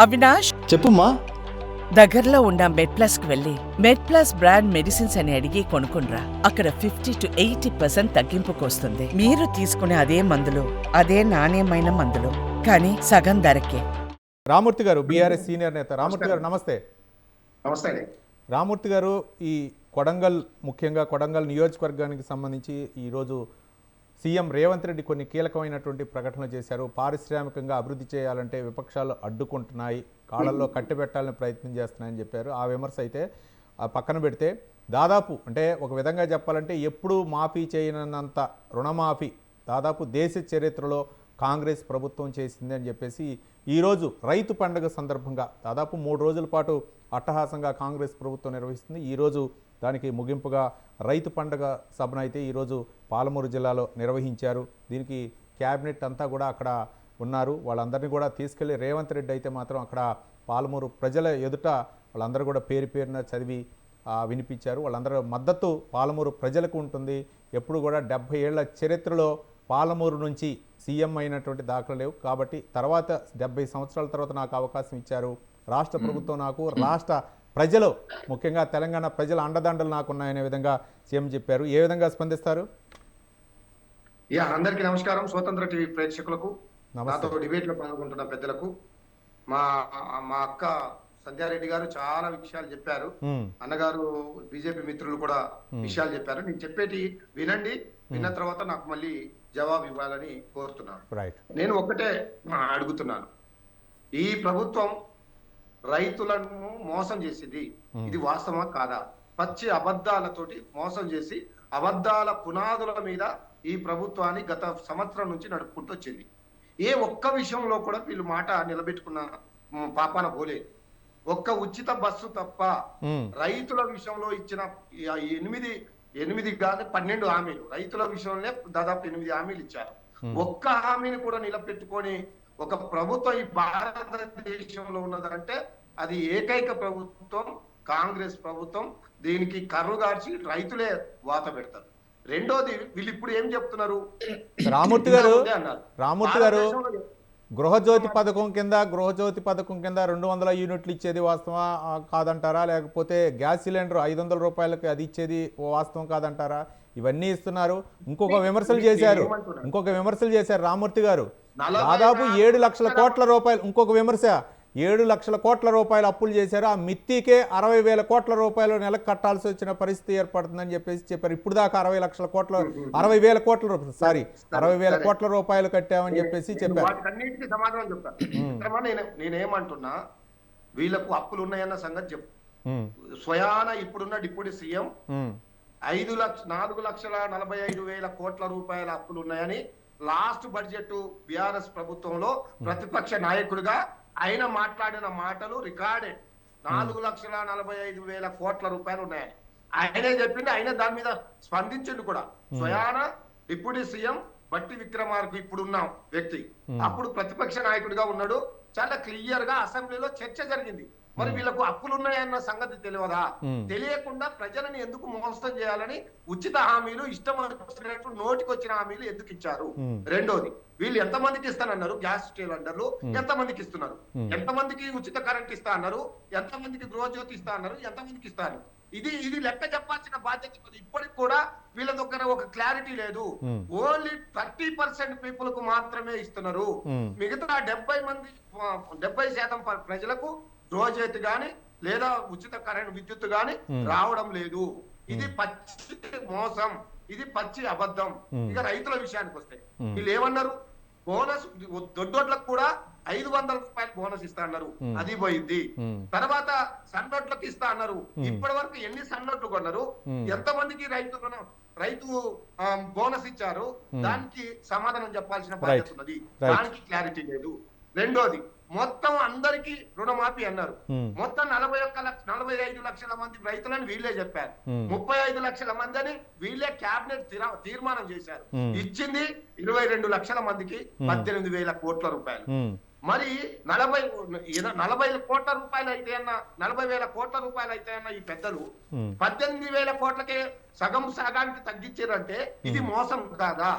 అవినాష్ చెప్పుమ్మా. దగ్గరలో ఉన్న మెడ్ ప్లస్కు వెళ్ళి మెడ్ ప్లస్ బ్రాండ్ మెడిసిన్స్ అని అడిగి కొనుక్కునరా అక్కడ ఫిఫ్టీ టు ఎయిటీ పర్సెంట్ తగ్గింపుకు వస్తుంది మీరు తీసుకునే అదే మందులు అదే నాణ్యమైన మందులు కానీ సగం ధరకే. రామూర్తి గారు బీఆర్ఎస్ సీనియర్ నేత. రామూర్తి గారు నమస్తే. నమస్తే రామూర్తి గారు ఈ కొడంగల్ ముఖ్యంగా కొడంగల్ నియోజకవర్గానికి సంబంధించి ఈరోజు సీఎం రేవంత్ రెడ్డి కొన్ని కీలకమైనటువంటి ప్రకటనలు చేశారు. పారిశ్రామికంగా అభివృద్ధి చేయాలంటే విపక్షాలు అడ్డుకుంటున్నాయి. కాళ్ళల్లో కట్టిబెట్టాలని ప్రయత్నం చేస్తున్నాయని చెప్పారు. ఆ విమర్శ అయితే పక్కన పెడితే దాదాపు అంటే ఒక విధంగా చెప్పాలంటే ఎప్పుడూ మాఫీ చేయనంత రుణమాఫీ దాదాపు దేశ చరిత్రలో కాంగ్రెస్ ప్రభుత్వం చేసింది అని చెప్పేసి ఈరోజు రైతు పండుగ సందర్భంగా దాదాపు మూడు రోజుల పాటు అట్టహాసంగా కాంగ్రెస్ ప్రభుత్వం నిర్వహిస్తుంది. ఈరోజు దానికి ముగింపుగా రైతు పండుగ సభను అయితే ఈరోజు పాలమూరు జిల్లాలో నిర్వహించారు. దీనికి క్యాబినెట్ అంతా కూడా అక్కడ ఉన్నారు. వాళ్ళందరినీ కూడా తీసుకెళ్ళి రేవంత్ రెడ్డి అయితే మాత్రం అక్కడ పాలమూరు ప్రజల ఎదుట వాళ్ళందరూ కూడా పేరు పేరున చదివి వినిపించారు. వాళ్ళందరూ మద్దతు పాలమూరు ప్రజలకు ఉంటుంది. ఎప్పుడు కూడా డెబ్బై ఏళ్ళ చరిత్రలో పాలమూరు నుంచి సీఎం అయినటువంటి దాఖలు లేవు. కాబట్టి తర్వాత డెబ్బై సంవత్సరాల తర్వాత నాకు అవకాశం ఇచ్చారు. రాష్ట్ర ప్రభుత్వం నాకు రాష్ట్ర ప్రజలు ముఖ్యంగా తెలంగాణ ప్రజల అండదండలు నాకు ఉన్నాయనే విధంగా సీఎం చెప్పారు. ఏ విధంగా స్పందిస్తారు? యా అందరికీ నమస్కారం. స్వతంత్ర టీవీ ప్రేక్షకులకు. నాతో డిబేట్లో పాల్గొంటున్న పెద్దలకు మా మా అక్క సంధ్యారెడ్డి గారు చాలా విషయాలు చెప్పారు. అన్నగారు బీజేపీ మిత్రులు కూడా విషయాలు చెప్పారు. నేను చెప్పేటి వినండి విన్న తర్వాత నాకు మళ్ళీ జవాబు ఇవ్వాలని కోరుతున్నాను. నేను ఒక్కటే అడుగుతున్నాను. ఈ ప్రభుత్వం రైతులను మోసం చేసింది. ఇది వాస్తవమా కాదా? పచ్చి అబద్ధాలతోటి మోసం చేసి అబద్ధాల పునాదుల మీద ఈ ప్రభుత్వాన్ని గత సంవత్సరం నుంచి నడుపుకుంటూ వచ్చింది. ఏ ఒక్క విషయంలో కూడా వీళ్ళు మాట నిలబెట్టుకున్న పాపాన పోలేదు ఒక్క ఉచిత బస్సు తప్ప రైతుల విషయంలో ఇచ్చిన ఎనిమిది ఎనిమిది కాదు పన్నెండు హామీలు. రైతుల విషయంలో దాదాపు ఎనిమిది హామీలు ఇచ్చారు. ఒక్క హామీని కూడా నిలబెట్టుకొని ఒక ప్రభుత్వం ఈ భారతదేశంలో ఉన్నదంటే అది ఏకైక ప్రభుత్వం కాంగ్రెస్ ప్రభుత్వం దీనికి కర్రు గార్చి రైతులే వాత పెడతారు. రెండోది వీళ్ళు ఇప్పుడు ఏం చెప్తున్నారు? రామూర్తి గారు. రామూర్తి గారు గృహజ్యోతి పథకం కింద గృహజ్యోతి పథకం కింద రెండు వందల యూనిట్లు ఇచ్చేది వాస్తవా కాదంటారా? లేకపోతే గ్యాస్ సిలిండర్ ఐదు వందల రూపాయలకి అది ఇచ్చేది వాస్తవం కాదంటారా? ఇవన్నీ ఇస్తున్నారు. ఇంకొక విమర్శలు చేశారు. ఇంకొక విమర్శలు చేశారు రామూర్తి గారు. దాదాపు ఏడు లక్షల కోట్ల రూపాయలు. ఇంకొక విమర్శ ఏడు లక్షల కోట్ల రూపాయలు అప్పులు చేశారు. ఆ మిత్తికే అరవై వేల కోట్ల రూపాయలు నెలకు కట్టాల్సి వచ్చిన పరిస్థితి ఏర్పడుతుందని చెప్పేసి చెప్పారు. ఇప్పుడు దాకా అరవై లక్షల కోట్ల అరవై వేల కోట్ల రూపాయలు సారీ అరవై వేల కోట్ల రూపాయలు కట్టామని చెప్పేసి చెప్పారు. సమాధానం చెప్తాను నేనేమంటున్నా వీళ్ళకు అప్పులు ఉన్నాయన్న సంగతి చెప్పు. స్వయాన ఇప్పుడున్న డిప్యూటీ సీఎం ఐదు లక్ష నాలుగు లక్షల నలభై ఐదు వేల కోట్ల రూపాయల అప్పులు ఉన్నాయని లాస్ట్ బడ్జెట్ బిఆర్ఎస్ ప్రభుత్వంలో ప్రతిపక్ష నాయకుడిగా ఆయన మాట్లాడిన మాటలు రికార్డెడ్. నాలుగు లక్షల నలభై ఐదు వేల కోట్ల రూపాయలు ఉన్నాయని ఆయనే చెప్పింది ఆయన దాని మీద స్పందించిండు కూడా. స్వయాన డిప్యూటీ సీఎం బట్టి విక్రమార్కు ఇప్పుడున్న వ్యక్తి. అప్పుడు ప్రతిపక్ష నాయకుడిగా ఉన్నాడు. చాలా క్లియర్గా అసెంబ్లీలో చర్చ జరిగింది. మరి వీళ్ళకు అప్పులు ఉన్నాయన్న సంగతి తెలియదా. తెలియకుండా ప్రజలను ఎందుకు మోసం చేయాలని ఉచిత హామీలు ఇష్టం వచ్చినట్టు నోటికి వచ్చిన హామీలు ఎందుకు ఇచ్చారు. రెండోది వీళ్ళు ఎంత మందికి ఇస్తానన్నారు? గ్యాస్ సిలిండర్లు ఎంత మందికి ఇస్తున్నారు? ఎంత మందికి ఉచిత కరెంట్ ఇస్తా అన్నారు? ఎంత మందికి గృహజ్యోతి ఇస్తా అన్నారు? ఎంత మందికి ఇస్తారు ఇది ఇది లెక్క చెప్పాల్సిన బాధ్యత. ఇప్పటికి కూడా వీళ్ళ దగ్గర ఒక క్లారిటీ లేదు. ఓన్లీ థర్టీ పర్సెంట్ పీపుల్కు మాత్రమే ఇస్తున్నారు. మిగతా డెబ్బై మంది డెబ్బై శాతం ప్రజలకు గృహజ్యోతి గాని లేదా ఉచిత కరెంట్ విద్యుత్ గాని రావడం లేదు. ఇది పచ్చి మోసం. ఇది పచ్చి అబద్ధం. ఇక రైతుల విషయానికి వస్తే వీళ్ళు ఏమన్నారు? బోనస్ దొడ్డోట్లకు కూడా ఐదు వందల రూపాయలు బోనస్ ఇస్తా అన్నారు. అది పోయింది. తర్వాత సన్నోట్లకు ఇస్తా అన్నారు. ఇప్పటి వరకు ఎన్ని సన్నోట్లు కొన్నారు? ఎంత మందికి రైతు రైతు బోనస్ ఇచ్చారు? దానికి సమాధానం చెప్పాల్సిన బాధ్యత ఉన్నది. దానికి క్లారిటీ లేదు. రెండోది మొత్తం అందరికి రుణమాఫీ అన్నారు. మొత్తం నలభై ఒక్క లక్ష నలభై ఐదు లక్షల మంది రైతులని వీళ్ళే చెప్పారు. ముప్పై ఐదు లక్షల మంది అని వీళ్ళే క్యాబినెట్ తీరా- తీర్మానం చేశారు. ఇచ్చింది ఇరవై రెండు లక్షల మందికి పద్దెనిమిది వేల కోట్ల రూపాయలు మరి నలభై నలభై కోట్ల రూపాయలు అయితే అన్న నలభై వేల కోట్ల రూపాయలు అయితే అన్న ఈ పెద్దలు. పద్దెనిమిది వేల కోట్లకే సగం సగానికి తగ్గించారంటే ఇది మోసం కాదా.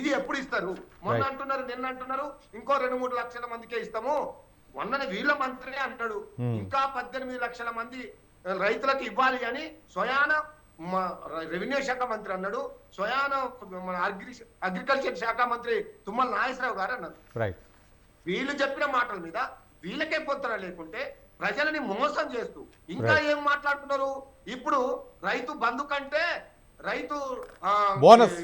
ఇది ఎప్పుడు ఇస్తారు మొన్న. అంటున్నారు నిన్న అంటున్నారు ఇంకో రెండు మూడు లక్షల మందికే ఇస్తాము మొన్ననే వీళ్ళ మంత్రి అంటాడు. ఇంకా పద్దెనిమిది లక్షల మంది రైతులకు ఇవ్వాలి అని స్వయాన రెవెన్యూ శాఖ మంత్రి అన్నాడు స్వయాన అగ్రికల్చర్ శాఖ మంత్రి తుమ్మల నాగేశ్వరరావు గారు అన్నారు వీళ్ళు చెప్పిన మాటల మీద వీళ్ళకే పొత్తన లేకుంటే ప్రజలని మోసం చేస్తూ ఇంకా ఏం మాట్లాడుతున్నారు ఇప్పుడు రైతు బంధు కంటే రైతు ఆ, బోనస్.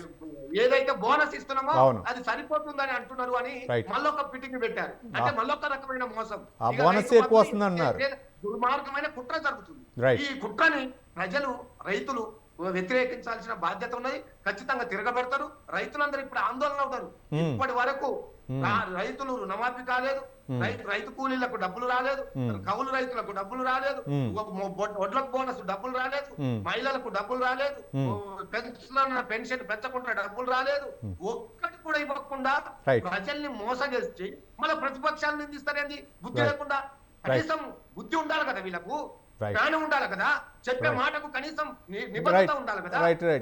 ఏదైతే బోనస్ ఇస్తున్నామో. అది సరిపోతుందని అంటున్నారు అని. మళ్ళొక పిటింగ్ పెట్టారు అంటే మళ్ళొక రకమైన మోసం బోనస్ ఎక్కువ దుర్మార్గమైన కుట్ర జరుగుతుంది. ఈ కుట్రని ప్రజలు రైతులు వ్యతిరేకించాల్సిన బాధ్యత ఉన్నది. ఖచ్చితంగా తిరగబెడతారు. రైతులందరూ ఇప్పుడు ఆందోళన అవుతారు. ఇప్పటి వరకు రైతులు రుణమాఫీ కాలేదు. రైతు రైతు కూలీలకు డబ్బులు రాలేదు. కౌలు రైతులకు డబ్బులు రాలేదు. వడ్లకు బోనస్ డబ్బులు రాలేదు. మహిళలకు డబ్బులు రాలేదు. పెన్షన్ పెన్షన్ పెంచకుండా డబ్బులు రాలేదు. ఒక్కటి కూడా ఇవ్వకుండా. ప్రజల్ని మోసం చేసి మళ్ళీ ప్రతిపక్షాలు నిందిస్తారేంది? బుద్ధి. లేకుండా కనీసం బుద్ధి ఉండాలి కదా వీళ్ళకు. జ్ఞానం ఉండాలి కదా. చెప్పే. మాటకు కనీసం నిబద్ధత ఉండాలి కదా. Right right